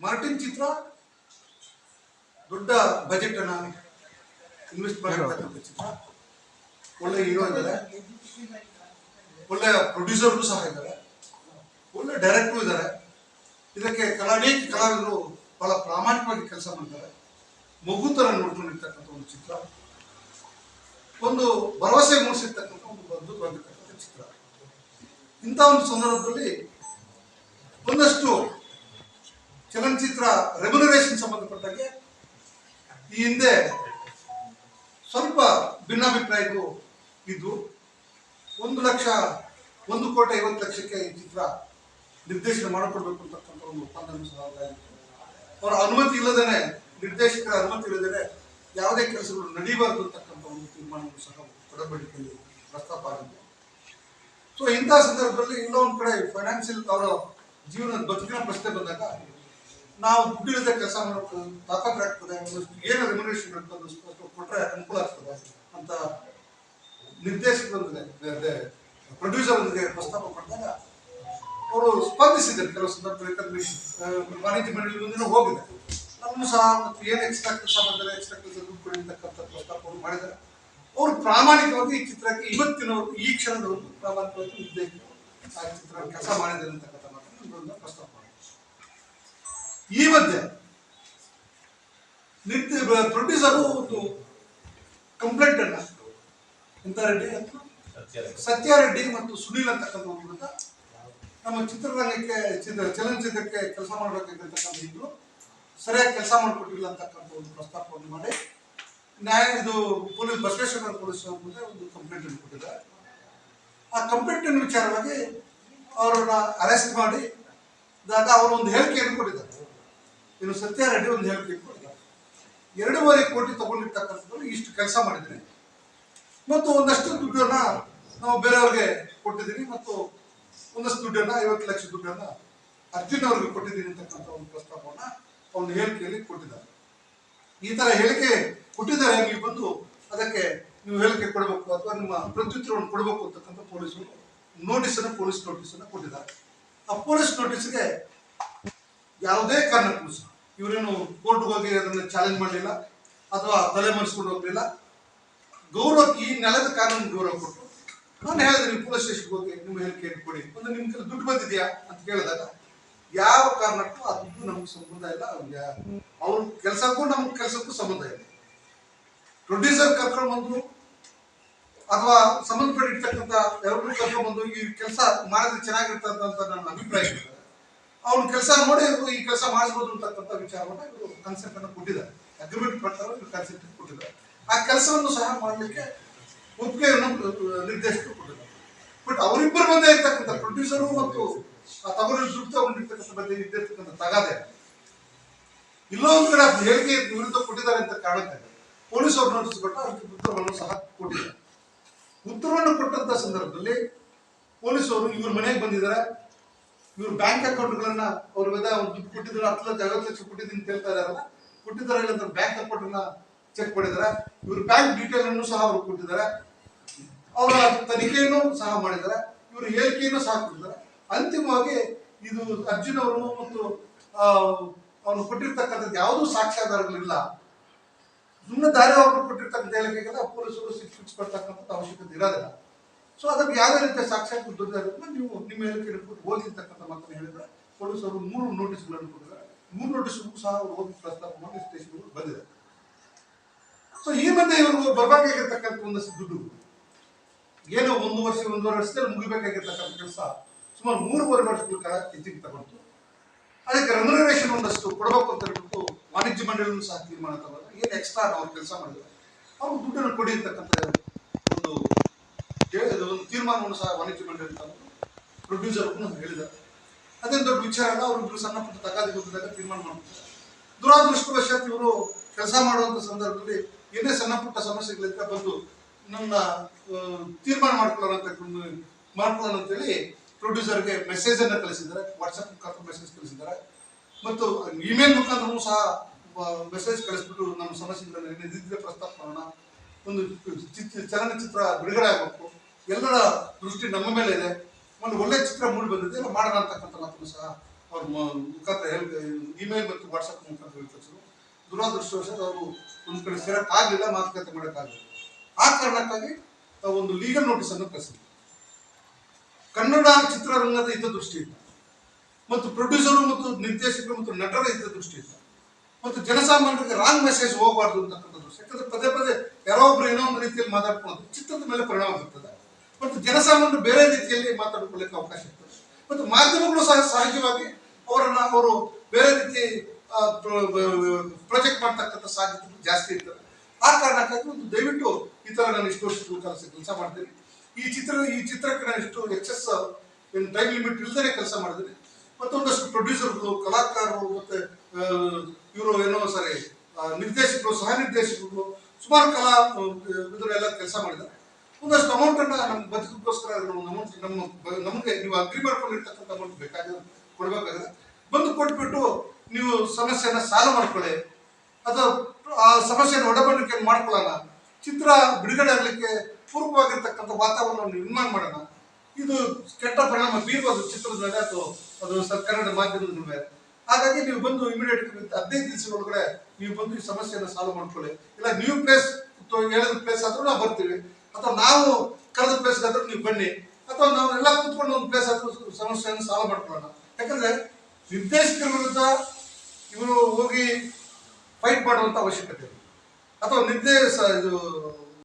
Martin ಚಿತ್ರ ದೊಡ್ಡ budget ಅನ್ನ invest ಮಾಡಿರ್ತಕ್ಕಂಥ ಚಿತ್ರ. ಒಳ್ಳೆ ಹೀರೋ ಇದ್ದಾರೆ. ಒಳ್ಳೆ ಪ್ರೊಡ್ಯೂಸರ್ ಸಹ ಇದ್ದಾರೆ. ಒಳ್ಳೆ ಡೈರೆಕ್ಟ್ರು ಇದ್ದಾರೆ. ಇದಕ್ಕೆ ಕಲಾ ಅನೇಕ ಕಲಾವಿದರು ಬಹಳ ಪ್ರಾಮಾಣಿಕವಾಗಿ ಕೆಲಸ ಮಾಡ್ತಾರೆ. ಮಗು ಥರ ನೋಡ್ಕೊಂಡಿರ್ತಕ್ಕಂಥ ಒಂದು ಚಿತ್ರ. ಒಂದು ಭರವಸೆ ಮೂಡಿಸಿರ್ತಕ್ಕಂಥ ಒಂದು ಅದ್ಭುತವಾಗಿರ್ತಕ್ಕಂಥ ಚಿತ್ರ. ಇಂಥ ಒಂದು ಸಂದರ್ಭದಲ್ಲಿ ಒಂದಷ್ಟು ಚಲನಚಿತ್ರ ರೆಮ್ಯುನರೇಷನ್ ಸಂಬಂಧಪಟ್ಟಾಗೆ ಈ ಹಿಂದೆ ಸ್ವಲ್ಪ ಭಿನ್ನಾಭಿಪ್ರಾಯಗಳು ಇದ್ದು, ಒಂದು ಲಕ್ಷ, ಒಂದು ಕೋಟಿ ಐವತ್ತು ಲಕ್ಷಕ್ಕೆ ಈ ಚಿತ್ರ ನಿರ್ದೇಶನ ಮಾಡಿಕೊಡ್ಬೇಕು ಅಂತಕ್ಕಂಥ ಒಂದು ಒಪ್ಪಂದವನ್ನು ಸಹ. ಅವರ ಅನುಮತಿ ಇಲ್ಲದೇನೆ, ನಿರ್ದೇಶಕರ ಅನುಮತಿ ಇಲ್ಲದೇನೆ ಯಾವುದೇ ಕೆಲಸಗಳು ನಡೀಬಾರದು ಅಂತಕ್ಕಂಥ ಒಂದು ತೀರ್ಮಾನವನ್ನು ಸಹ ಒಡಂಬಡಿಕೆಯಲ್ಲಿ ಪ್ರಸ್ತಾಪ ಆಗಿದೆ ಸೊ ಇಂಥ ಸಂದರ್ಭದಲ್ಲಿ ಇನ್ನೊಂದು ಕಡೆ ಫೈನಾನ್ಸಿಯಲ್ ಅವರ ಜೀವನದ ಬದುಕಿನ ಪ್ರಶ್ನೆ ಬಂದಾಗ ನಾವು ದುಡ್ಡಿಲ್ಲದೆ ಕೆಲಸ ಮಾಡಬೇಕು ತಾಕತ್ತಾಗ್ತದೆ ಆಗ್ತದೆ ಏನು ರೆಮ್ಯುನೇಷನ್ ಅಂತ ಅಷ್ಟು ಕೊಟ್ಟರೆ ಅನುಕೂಲ ಆಗ್ತದೆ ಅಂತ ಪ್ರೊಡ್ಯೂಸರ್ ಪ್ರೊಡ್ಯೂಸರ್ಗೆ ಪ್ರಸ್ತಾಪ ಮಾಡಿದಾಗ ಅವರು ಸ್ಪಂದಿಸಿದ್ದಾರೆ. ಕೆಲವು ಸಂದರ್ಭದಲ್ಲಿ ವಾಣಿಜ್ಯ ಮಂಡಳಿ ಮುಂದೆ ಹೋಗಿದೆ. ನಮ್ಮನ್ನು ಸಹ ಮತ್ತು ಏನು ಎಕ್ಸ್ಟ್ರಾ ಕೆಲಸ ಮಾಡಿದ್ದಾರೆ ಎಕ್ಸ್ಟ್ರಾ ಕೆಲಸ ದುಡ್ಡು ಕೊಡಿ ಅಂತಕ್ಕಂಥ ಪ್ರಸ್ತಾಪವನ್ನು ಮಾಡಿದ್ದಾರೆ. ಅವರು ಪ್ರಾಮಾಣಿಕವಾಗಿ ಈ ಚಿತ್ರಕ್ಕೆ ಇವತ್ತಿನವರೆಗೂ ಈ ಕ್ಷಣದವರೆಗೂ ಪ್ರಾಮಾಣಿಕವಾಗಿ ಉದ್ದೇಶ ಆ ಚಿತ್ರ ಕೆಲಸ ಮಾಡಿದ್ದಾರೆ ಅಂತಕ್ಕಂಥ ಮಾತನ್ನು ಪ್ರಸ್ತಾಪ ಮಾಡಿದ್ದಾರೆ. ಈ ಮಧ್ಯೆ ನಿತ್ಯ ಪ್ರೊಡ್ಯೂಸರು ಒಂದು ಕಂಪ್ಲೇಂಟ್ ಅನ್ನ ಎಂತ ಸತ್ಯಾರೆಡ್ಡಿ ಸತ್ಯ ರೆಡ್ಡಿ. ಮತ್ತು ಸುನೀಲ್ ಅಂತಕ್ಕಂಥ ಮೂಲಕ ನಮ್ಮ ಚಿತ್ರರಂಗಕ್ಕೆ ಚಿತ್ರ ಚಲನಚಿತ್ರಕ್ಕೆ ಕೆಲಸ ಮಾಡಬೇಕಾಗಿರ್ತಕ್ಕಂಥ ಇದ್ರು. ಸರಿಯಾಗಿ ಕೆಲಸ ಮಾಡಿಕೊಟ್ಟಿಲ್ಲ ಅಂತಕ್ಕಂಥ ಒಂದು ಪ್ರಸ್ತಾಪವನ್ನು ಮಾಡಿ ನ್ಯಾಯ ಇದು ಪೊಲೀಸ್ ಬಸವೇಶ್ವರ ಪೊಲೀಸ್ ಮುಂದೆ ಒಂದು ಕಂಪ್ಲೇಂಟ್ ಅನ್ನು ಕೊಟ್ಟಿದ್ದಾರೆ. ಆ ಕಂಪ್ಲೇಂಟ್ ವಿಚಾರವಾಗಿ ಅವರನ್ನ ಅರೆಸ್ಟ್ ಮಾಡಿ ಅವರು ಒಂದು ಹೇಳಿಕೆಯನ್ನು ಕೊಟ್ಟಿದ್ದಾರೆ. ಇನ್ನು ಸತ್ಯಾರೆಡ್ಡಿ ಒಂದು ಹೇಳಿಕೆ ಕೊಟ್ಟಿದ್ದಾರೆ ಎರಡೂವರೆ ಕೋಟಿ ತಗೊಂಡಿರ್ತಕ್ಕಂಥದ್ದು ಇಷ್ಟು ಕೆಲಸ ಮಾಡಿದ್ದೀನಿ ಮತ್ತು ಒಂದಷ್ಟು ದುಡ್ಡನ್ನ ನಾವು ಬೇರೆಯವ್ರಿಗೆ ಕೊಟ್ಟಿದ್ದೀನಿ ಮತ್ತು ಒಂದಷ್ಟು ದುಡ್ಡನ್ನ, ಐವತ್ತು ಲಕ್ಷ ದುಡ್ಡನ್ನ ಅರ್ಜುನ್ ಅವ್ರಿಗೆ ಕೊಟ್ಟಿದ್ದೀನಿ ಅಂತಕ್ಕಂಥ ಒಂದು ಪ್ರಸ್ತಾಪವನ್ನ ಒಂದು ಹೇಳಿಕೆಯಲ್ಲಿ ಕೊಟ್ಟಿದ್ದಾರೆ. ಈ ತರ ಹೇಳಿಕೆ ಕೊಟ್ಟಿದ್ದಾರೆ, ನೀವು ಬಂದು ಅದಕ್ಕೆ ನೀವು ಹೇಳಿಕೆ ಕೊಡಬೇಕು ಅಥವಾ ನಿಮ್ಮ ಪ್ರತ್ಯುತ್ತರವನ್ನು ಕೊಡಬೇಕು ಅಂತಕ್ಕಂಥ ಪೊಲೀಸರು ನೋಟಿಸ್ ಅನ್ನು ಪೊಲೀಸ್ ನೋಟಿಸ್ ಅನ್ನು ಕೊಟ್ಟಿದ್ದಾರೆ. ಆ ಪೊಲೀಸ್ ನೋಟಿಸ್ಗೆ ಯಾವುದೇ ಕಾರಣಕ್ಕೂ ಸಹ ಇವರೇನು ಕೋರ್ಟ್ಗೆ ಹೋಗಿ ಅದನ್ನು ಚಾಲೆಂಜ್ ಮಾಡಲಿಲ್ಲ ಅಥವಾ ತಲೆ ಮರೆಸ್ಕೊಂಡು ಹೋಗಲಿಲ್ಲ. ಗೌರವಕ್ಕೆ ಈ ನೆಲದ ಕಾರಣ ಗೌರವ ಕೊಟ್ಟು ನಾನು ಹೇಳಿದ್ರೆ ನೀವು ಪೊಲೀಸ್ ಸ್ಟೇಷನ್ಗೆ ಹೋಗಿ ನಿಮ್ಮ ಹೇಳಿಕೆಯನ್ನು ಕೊಡಿ. ಒಂದು ನಿಮ್ಮ ಕೆಲ ದುಡ್ಡು ಬಂದಿದೆಯಾ ಅಂತ ಕೇಳಿದಾಗ ಯಾವ ಕಾರಣಕ್ಕೂ ಅದು ನಮ್ಗೆ ಸಂಬಂಧ ಇಲ್ಲ. ಅವ್ರ ಕೆಲಸಕ್ಕೂ ನಮ್ಮ ಕೆಲಸಕ್ಕೂ ಸಂಬಂಧ ಇಲ್ಲ. ಪ್ರೊಡ್ಯೂಸರ್ ಕರ್ಕೊಂಡು ಬಂದು ಅಥವಾ ಸಂಬಂಧಪಟ್ಟಿರ್ತಕ್ಕಂಥ ಎಲ್ಲರೂ ಕರ್ಕೊಂಡು ಬಂದು ಈ ಕೆಲಸ ಮಾಡಿದ್ರೆ ಚೆನ್ನಾಗಿರ್ತಂತ ನನ್ನ ಅಭಿಪ್ರಾಯ. ಇದೆ ಅವ್ನ ಕೆಲಸ ನೋಡಿ ಇವರು ಈ ಕೆಲಸ ಮಾಡಿಸ್ಬೋದು ಅಂತಕ್ಕಂಥ ವಿಚಾರವನ್ನ ಇವರು ಕನ್ಸೆಪ್ಟ್ ಅನ್ನು ಕೊಟ್ಟಿದ್ದಾರೆ. ಅಗ್ರಿಮೆಂಟ್ ಪ್ರಕಾರ ಇವರು ಕನ್ಸೆಪ್ಟ್ ಕೊಟ್ಟಿದ್ದಾರೆ. ಆ ಕೆಲಸವನ್ನು ಸಹ ಮಾಡಲಿಕ್ಕೆ ಒಪ್ಪಿಗೆಯನ್ನು ನಿರ್ದೇಶಕರು ಕೊಟ್ಟಿದ್ದಾರೆ. ಬಟ್ ಅವರಿಬ್ಬರು ಮಧ್ಯೆ ಇರ್ತಕ್ಕಂಥ ಪ್ರೊಡ್ಯೂಸರು ಮತ್ತು ಆ ತಗೊಂಡು ಹೊಂದಿರ್ತಕ್ಕಂಥ ಬಗ್ಗೆ ಇದ್ದಿರ್ತಕ್ಕಂಥ ತಗಾದೆ. ಇಲ್ಲೋ ಒಂದ್ ಕಡೆ ಹೇಳಿಕೆ ವಿರುದ್ಧ ಕೊಟ್ಟಿದ್ದಾರೆ ಅಂತ ಕಾಣುತ್ತೆ ಪೊಲೀಸ್ ಅವ್ರು ಕೊಟ್ಟು ಅದಕ್ಕೆ ಉತ್ತರವನ್ನು ಸಹ ಕೊಟ್ಟಿದ್ದಾರೆ. ಉತ್ತರವನ್ನು ಕೊಟ್ಟಂತ ಸಂದರ್ಭದಲ್ಲಿ ಪೊಲೀಸರು ಇವ್ರ ಮನೆಗೆ ಬಂದಿದ್ದಾರೆ. ಇವ್ರ ಬ್ಯಾಂಕ್ ಅಕೌಂಟ್ಗಳನ್ನ ಅವ್ರ ಮೇಲೆ ಅವ್ರು ದುಡ್ಡು ಕೊಟ್ಟಿದ್ರು ಹತ್ತು ಲಕ್ಷ, ಐವತ್ತು ಲಕ್ಷ ಕೊಟ್ಟಿದ್ದೀನಿ ಅಂತ ಹೇಳ್ತಾ ಇದಾರಲ್ಲ ಕೊಟ್ಟಿದ್ದಾರೆ ಇಲ್ಲ ಅಂತ ಬ್ಯಾಂಕ್ ಅಕೌಂಟ್ನ ಚೆಕ್ ಮಾಡಿದ್ದಾರೆ. ಇವ್ರ ಬ್ಯಾಂಕ್ ಡೀಟೇಲ್ ಅನ್ನು ಸಹ ಅವರು ಕೊಟ್ಟಿದ್ದಾರೆ. ಅವರ ತನಿಖೆಯನ್ನು ಸಹ ಮಾಡಿದ್ದಾರೆ. ಇವರು ಹೇಳಿಕೆಯನ್ನು ಸಹ ಕೊಟ್ಟಿದ್ದಾರೆ. ಅಂತಿಮವಾಗಿ ಇದು ಅರ್ಜುನ್ ಅವರು ಮತ್ತು ಅವನು ಕೊಟ್ಟಿರ್ತಕ್ಕಂಥದ್ದು ಯಾವುದೂ ಸಾಕ್ಷ್ಯಾಧಾರಗಳಿಲ್ಲ. ಸುಮ್ಮನೆ ದಾರಿ ಅವರು ಕೊಟ್ಟಿರ್ತಕ್ಕಂಥ ಹೇಳಿಕೆಗೆಲ್ಲ ಪೊಲೀಸರು ಸಿಕ್ಸ್ ಕೊಡ್ತಕ್ಕಂಥದ್ದು ಅವಶ್ಯಕತೆ ಇರೋದಿಲ್ಲ. ಸೊ ಅದಕ್ಕೆ ಯಾವುದೇ ರೀತಿಯ ಸಾಕ್ಷಾತ್ ದುಡ್ಡು ನೀವು ನಿಮ್ಮ ಹೇಳಿಕೆ ಓದಿರ್ತಕ್ಕಂಥ ಮಾತನ್ನು ಹೇಳಿದ್ರೆ ಪೊಲೀಸರು ಮೂರು ನೋಟಿಸ್ಗಳನ್ನು ಕೊಟ್ಟಿದ್ದಾರೆ. ಮೂರು ನೋಟಿಸ್ಗೂ ಸಹ ಅವರು ಹೋಗಿ ಪ್ರಸ್ತಾಪ ಮಾಡಿ ಸ್ಟೇಷನ್ಗಳು ಬಂದಿದೆ ಸೊ ಈ ಮಧ್ಯೆ ಇವರು ಬರಬೇಕಾಗಿರ್ತಕ್ಕಂಥ ಒಂದಷ್ಟು ದುಡ್ಡು. ಏನೋ ಒಂದು ವರ್ಷ, ಒಂದೂವರೆ ವರ್ಷದಲ್ಲಿ ಮುಗಿಬೇಕಾಗಿರ್ತಕ್ಕಂಥ ಕೆಲಸ ಸುಮಾರು ಮೂರುವರೆ ವರ್ಷಗಳ ಕಾಲ ಹೆಚ್ಚಿಗೆ ತಗೊಂಡು ಅದಕ್ಕೆ ರೆಮ್ಯುನರೇಷನ್ ಒಂದಷ್ಟು ಕೊಡಬೇಕು ಅಂತ ಹೇಳ್ಬಿಟ್ಟು ವಾಣಿಜ್ಯ ಮಂಡಳಿಯನ್ನು ಸಹ ತೀರ್ಮಾನ ತಗೊಂಡು ಏನು ಎಕ್ಸ್ಟ್ರಾ ಅವ್ರು ಕೆಲಸ ಮಾಡಿದ್ದಾರೆ. ಅವ್ರು ದುಡ್ಡನ್ನು ಕೊಡಿ ಅಂತಕ್ಕಂಥ ಒಂದು ಹೇ- ಇದು ಒಂದು ತೀರ್ಮಾನವನ್ನು ಸಹ ವಾಣಿಜ್ಯ ಮಂಡಳಿ ಪ್ರೊಡ್ಯೂಸರ್ ಹೇಳಿದ್ದಾರೆ. ಅದೇನು ದೊಡ್ಡ ವಿಚಾರ ಅಲ್ಲ, ಅವರು ಸಣ್ಣ ಪುಟ್ಟ ತಗಾದಿ ಹೋಗಿದಾಗ ತೀರ್ಮಾನ ಮಾಡ್ತಾರೆ. ದುರಾದೃಷ್ಟವಶಾತ್ ಇವರು ಕೆಲಸ ಮಾಡುವಂತ ಸಂದರ್ಭದಲ್ಲಿ ಏನೇ ಸಣ್ಣ ಪುಟ್ಟ ಸಮಸ್ಯೆಗಳಿಂದ ಬಂದು ನನ್ನ ತೀರ್ಮಾನ ಮಾಡ್ಕೊಳ್ಳೋಣ ಅಂತ ಮಾಡ್ಕೊಳ್ಳೋಣ ಅಂತೇಳಿ ಪ್ರೊಡ್ಯೂಸರ್ಗೆ ಮೆಸೇಜ್ ಅನ್ನ ಕಳಿಸಿದ್ದಾರೆ ವಾಟ್ಸಪ್ ಮುಖಾಂತರ ಮೆಸೇಜ್ ಕಳಿಸಿದ್ದಾರೆ. ಮತ್ತು ಇಮೇಲ್ ಮುಖಾಂತರವೂ ಸಹ ಮೆಸೇಜ್ ಕಳಿಸ್ಬಿಟ್ಟು ನಮ್ಮ ಸಮಸ್ಯೆಗಳನ್ನು ಪ್ರಸ್ತಾಪ ಮಾಡೋಣ. ಒಂದು ಚಿತ್ರ ಚಲನಚಿತ್ರ ಬಿಡುಗಡೆ ಆಗಬೇಕು. ಎಲ್ಲರ ದೃಷ್ಟಿ ನಮ್ಮ ಮೇಲೆ ಇದೆ. ಒಂದು ಒಳ್ಳೆ ಚಿತ್ರ ಮೂಡಿ ಬಂದಿದೆ. ಎಲ್ಲ ಮಾಡೋಣ ಅಂತಕ್ಕಂಥ ಮಾತನ್ನು ಸಹ ಅವ್ರ ಮುಖಾಂತರ ಹೆಲ್ಪ್ ಇಮೇಲ್ ಮತ್ತು ವಾಟ್ಸಪ್ ಮುಖಾಂತರ ಹೇಳ್ತಿದ್ರು ದುರಾದೃಷ್ಟವಶಾತ್ ಅವರು ಒಂದು ಕಡೆ ಸೇರೋಕ್ಕಾಗಲಿಲ್ಲ ಮಾತುಕತೆ ಮಾಡೋಕ್ಕಾಗಲಿಲ್ಲ ಆ ಕಾರಣಕ್ಕಾಗಿ ನಾವು ಒಂದು ಲೀಗಲ್ ನೋಟಿಸನ್ನು ಕಳಿಸಿದ್ವಿ. ಕನ್ನಡ ಚಿತ್ರರಂಗದ ಹಿತದೃಷ್ಟಿಯಿಂದ ಮತ್ತು ಪ್ರೊಡ್ಯೂಸರು ಮತ್ತು ನಿರ್ದೇಶಕರು ಮತ್ತು ನಟರ ಹಿತದೃಷ್ಟಿಯಿಂದ ಮತ್ತು ಜನಸಾಮಾನ್ಯರಿಗೆ ರಾಂಗ್ ಮೆಸೇಜ್ ಹೋಗಬಾರ್ದು ಅಂತಕ್ಕಂಥದ್ದು. ಯಾಕಂದ್ರೆ ಪದೇ ಪದೇ ಯಾರೋ ಒಬ್ರು ಏನೋ ಒಂದು ರೀತಿಯಲ್ಲಿ ಮಾತಾಡ್ಕೊಳ್ಳೋದು ಚಿತ್ರದ ಮೇಲೆ ಪರಿಣಾಮ ಬೀರ್ತದೆ. ಮತ್ತು ಜನಸಾಮಾನ್ಯರು ಬೇರೆ ರೀತಿಯಲ್ಲಿ ಮಾತಾಡ್ಕೊಳ್ಳಿಕ್ಕೆ ಅವಕಾಶ ಇರ್ತದೆ. ಮತ್ತು ಮಾಧ್ಯಮಗಳು ಸಹ ಸಹಜವಾಗಿ ಅವರನ್ನು ಅವರು ಬೇರೆ ರೀತಿ ಪ್ರೊಜೆಕ್ಟ್ ಮಾಡ್ತಕ್ಕಂಥ ಸಾಧ್ಯತೆ ಜಾಸ್ತಿ ಇರ್ತದೆ. ಆ ಕಾರಣಕ್ಕಾಗಿ ಒಂದು ದಯವಿಟ್ಟು ಈ ಥರ ನಾನು ಇಷ್ಟು ವರ್ಷದ ಕೆಲಸ ಕೆಲಸ ಮಾಡ್ತೀನಿ. ಈ ಚಿತ್ರ, ಈ ಚಿತ್ರಕ್ಕೆ ನಾನು ಇಷ್ಟು ಎಕ್ಸಸ್ ಏನು ಟೈಮ್ ಲಿಮಿಟ್ ಇಲ್ದೇ ಕೆಲಸ ಮಾಡಿದ್ದೀನಿ. ಮತ್ತೊಂದಷ್ಟು ಪ್ರೊಡ್ಯೂಸರ್ಗಳು ಕಲಾಕಾರರು, ಮತ್ತೆ ಇವರು ಏನೋ ಸರಿ ನಿರ್ದೇಶಕರು, ಸಹ ನಿರ್ದೇಶಕರು, ಸುಮಾರು ಕಲಾ ಇದರೆಲ್ಲ ಕೆಲಸ ಮಾಡಿದ್ದಾರೆ. ಒಂದಷ್ಟು ಅಮೌಂಟ್ ಅನ್ನ ನಮ್ಮ ಬದುಕೋಸ್ಕರ ಅಮೌಂಟ್ ನಮ್ಮ ನಮಗೆ ನೀವು ಅಗ್ರಿ ಮಾಡ್ಕೊಂಡಿರ್ತಕ್ಕಂಥ ಅಮೌಂಟ್ ಬೇಕಾಗಿರೋ ಕೊಡ್ಬೇಕಾಗಿದೆ ಬಂದು ಕೊಟ್ಬಿಟ್ಟು ನೀವು ಸಮಸ್ಯೆನ ಸಾಲ್ವ್ ಮಾಡ್ಕೊಳ್ಳಿ. ಅಥವಾ ಆ ಸಮಸ್ಯೆನ ಒಡಬಂಡಿಕೆ ಮಾಡ್ಕೊಳ್ಳೋಣ. ಚಿತ್ರ ಬಿಡುಗಡೆ ಆಗಲಿಕ್ಕೆ ಪೂರ್ವವಾಗಿರ್ತಕ್ಕಂಥ ವಾತಾವರಣವನ್ನು ನಿರ್ಮಾಣ ಮಾಡೋಣ. ಇದು ಕೆಟ್ಟ ಪರಿಣಾಮ ಬೀರ್ಬೋದು ಚಿತ್ರದ ಮೇಲೆ ಅಥವಾ ಅದು ಕನ್ನಡ ಮಾಧ್ಯಮದ ಮೇಲೆ. ಹಾಗಾಗಿ ನೀವು ಬಂದು ಇಮಿಡಿಯೇಟ್ ಹದಿನೈದು ದಿವಸ ಒಳಗಡೆ ನೀವು ಬಂದು ಈ ಸಮಸ್ಯೆಯನ್ನು ಸಾಲ್ವ್ ಮಾಡ್ಕೊಳ್ಳಿ. ಇಲ್ಲ ನೀವು ಪ್ಲೇಸ್ ಹೇಳಿದ ಪ್ಲೇಸ್ ಆದ್ರೂ ನಾವು ಬರ್ತೀವಿ. ಅಥವಾ ನಾವು ಕರೆದ ಪ್ಲೇಸ್ ಆದ್ರೂ ನೀವು ಬನ್ನಿ. ಅಥವಾ ನಾವು ಎಲ್ಲ ಕೂತ್ಕೊಂಡು ಒಂದು ಪ್ಲೇಸ್ ಆದ್ರೂ ಸಮಸ್ಯೆಯನ್ನು ಸಾಲ್ವ್ ಮಾಡ್ಕೊಳ್ಳೋಣ. ಯಾಕಂದ್ರೆ ನಿರ್ದೇಶಕರ ವಿರುದ್ಧ ಇವರು ಹೋಗಿ ಫೈಟ್ ಮಾಡುವಂತ ಅವಶ್ಯಕತೆ ಇದೆ. ಅಥವಾ ನಿರ್ದೇಶ ಇದು